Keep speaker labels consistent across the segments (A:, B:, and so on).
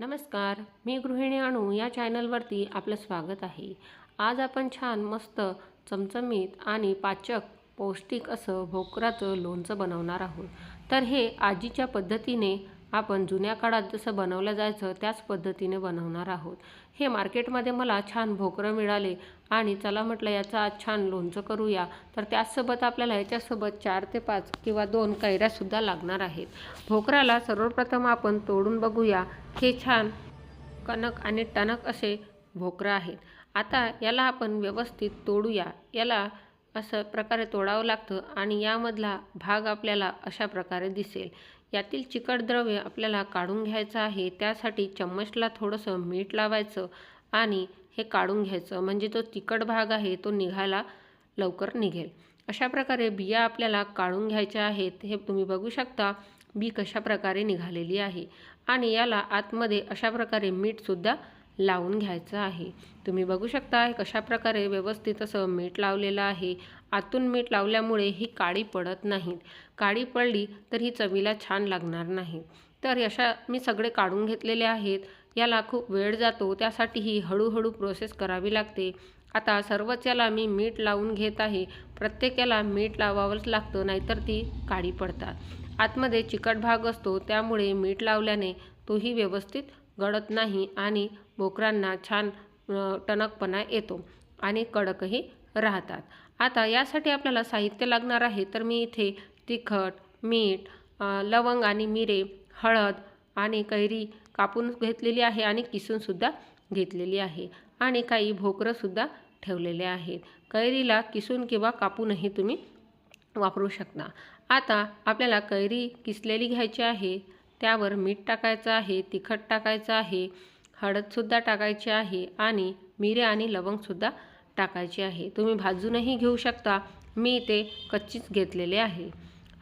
A: नमस्कार मी गृहिणी अणू या चॅनलवरती आपलं स्वागत आहे. आज आपण छान मस्त चमचमीत आणि पाचक पौष्टिक असं भोकराचं लोणचं बनवणार आहोत. तर हे आजीच्या पद्धतीने आपण जुन्या काळात जसं बनवलं जायचं त्याच पद्धतीने बनवणार आहोत. हे मार्केटमध्ये मला छान भोकरं मिळाले आणि चला म्हटलं याचं आज छान लोणचं करूया. तर त्याचसोबत आपल्याला याच्यासोबत चार ते पाच किंवा दोन कैऱ्यासुद्धा लागणार आहेत. भोकराला सर्वप्रथम आपण तोडून बघूया. हे छान कणक आणि टणक असे भोकरं आहेत. आता याला आपण व्यवस्थित तोडूया. याला असं प्रकारे तोडावं लागतं आणि यामधला भाग आपल्याला अशा प्रकारे दिसेल. यातील चिकट द्रव्य आपल्याला काढून घ्यायचं आहे. त्यासाठी चम्मचला थोडंसं मीठ लावायचं आणि हे काढून घ्यायचं. म्हणजे जो तिखट भाग आहे तो निघायला लवकर निघेल. अशा प्रकारे बिया आपल्याला काढून घ्यायच्या आहेत. हे तुम्ही बघू शकता. बी कशा प्रकारे निघालेली आहे? आणि याला आतमध्ये अशा प्रकारे मीठसुद्धा लावून घ्यायचं आहे. तुम्ही बघू शकता कशा प्रकारे व्यवस्थित असं मीठ लावलेलं आहे. आतून मीठ लावल्यामुळे ही काळी पडत नाहीत काळी पडली तर ही चवीला छान लागणार नाही. तर अशा मी सगळे काढून घेतलेले आहेत. याला खूप वेळ जातो त्यासाठी ही हळूहळू प्रोसेस करावी लागते. आता सर्वच याला मी मीठ लावून घेत आहे. प्रत्येक याला मीठ लावावंच लागतं नाहीतर ती काळी पडतात. आतमध्ये चिकट भाग असतो त्यामुळे मीठ लावल्याने तोही व्यवस्थित गळत नाही आणि भोकरांना छान टणकपणा येतो आणि कडकही राहतात. आता यासाठी आपल्याला साहित्य लागणार आहे तर मी इथे तिखट मीठ लवंग आणि मिरे हळद आणि कैरी कापून घेतलेली आहे आणि किसूनसुद्धा घेतलेली आहे आणि काही भोकरंसुद्धा ठेवलेले आहेत. कैरीला किसून किंवा कापूनही तुम्ही वापरू शकता. आता आपल्याला कैरी किसलेली घ्यायची आहे त्यावर मीठ टाकायचं आहे तिखट टाकायचं आहे हळदसुद्धा टाकायची आहे आणि मिरे आणि लवंगसुद्धा टाकायची आहे. तुम्ही भाजूनही घेऊ शकता. मी ते कच्चीच घेतलेले आहे.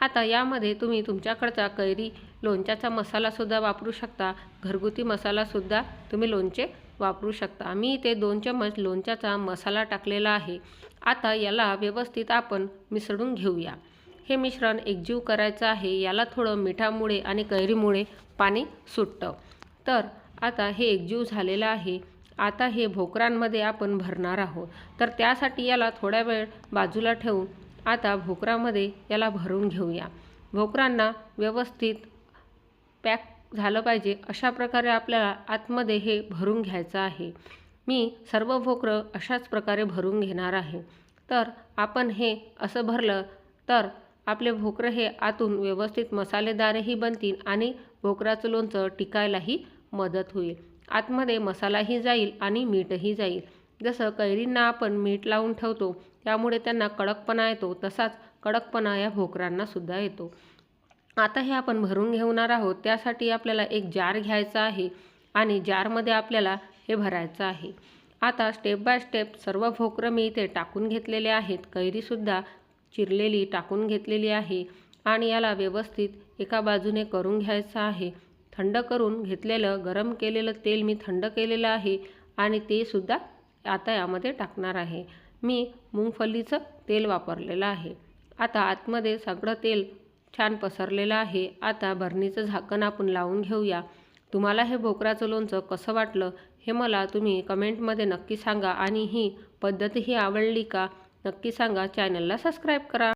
A: आता यामध्ये तुम्ही तुमच्याकडचा कैरी लोणच्याचा मसालासुद्धा वापरू शकता. घरगुती मसालासुद्धा तुम्ही लोणचे वापरू शकता. मी इथे दोन चम्मच लोणच्याचा मसाला टाकलेला आहे. आता याला व्यवस्थित आपण मिसळून घेऊया. हे मिश्रण एकजीव करायचं आहे. याला थोडं मिठामुळे आणि कैरीमुळे पाणी सुटतं. तर आता हे एकजीव झालेलं आहे. आता हे भोकरांमध्ये आपण भरणार आहोत. तर त्यासाठी याला थोड्या वेळ बाजूला ठेवून आता भोकरामध्ये याला भरून घेऊया. भोकरांना व्यवस्थित पॅक झालं पाहिजे अशा प्रकारे आपल्याला आतमध्ये हे भरून घ्यायचं आहे. मी सर्व भोकरं अशाच प्रकारे भरून घेणार आहे. तर आपण हे असं भरलं तर आपले भोकरं हे आतून व्यवस्थित मसालेदारही बनतील आणि भोकराचं लोणचं टिकायलाही मदत होईल. आतमध्ये मसालाही जाईल आणि मीठही जाईल. जसं कैरींना आपण मीठ लावून ठेवतो त्यामुळे त्यांना कडकपणा येतो तसाच कडकपणा या भोकरांनासुद्धा येतो. आता हे आपण भरून घेणार आहोत. त्यासाठी आपल्याला एक जार घ्यायचा आहे आणि जारमध्ये आपल्याला हे भरायचं आहे. आता स्टेप बाय स्टेप सर्व भोकरं मी इथे टाकून घेतलेले आहेत. कैरीसुद्धा चिरलेली टाकून घेतलेली आहे आणि याला व्यवस्थित एका बाजूने करून घ्यायचं आहे. थंड करून घेतलेलं गरम केलेलं तेल मी थंड केलेलं आहे आणि ते सुद्धा आता यामध्ये टाकणार आहे. मी मुंगफलीचं तेल वापरलेलं आहे. आता आतमध्ये सगळं तेल छान पसरलेलं आहे. आता बरणीचं झाकण आपण लावून घेऊया. तुम्हाला हे भोकराचं लोणचं कसं वाटलं हे मला तुम्ही कमेंटमध्ये नक्की सांगा आणि ही पद्धत ही आवडली का नक्की सांगा. चॅनलला सबस्क्राईब करा.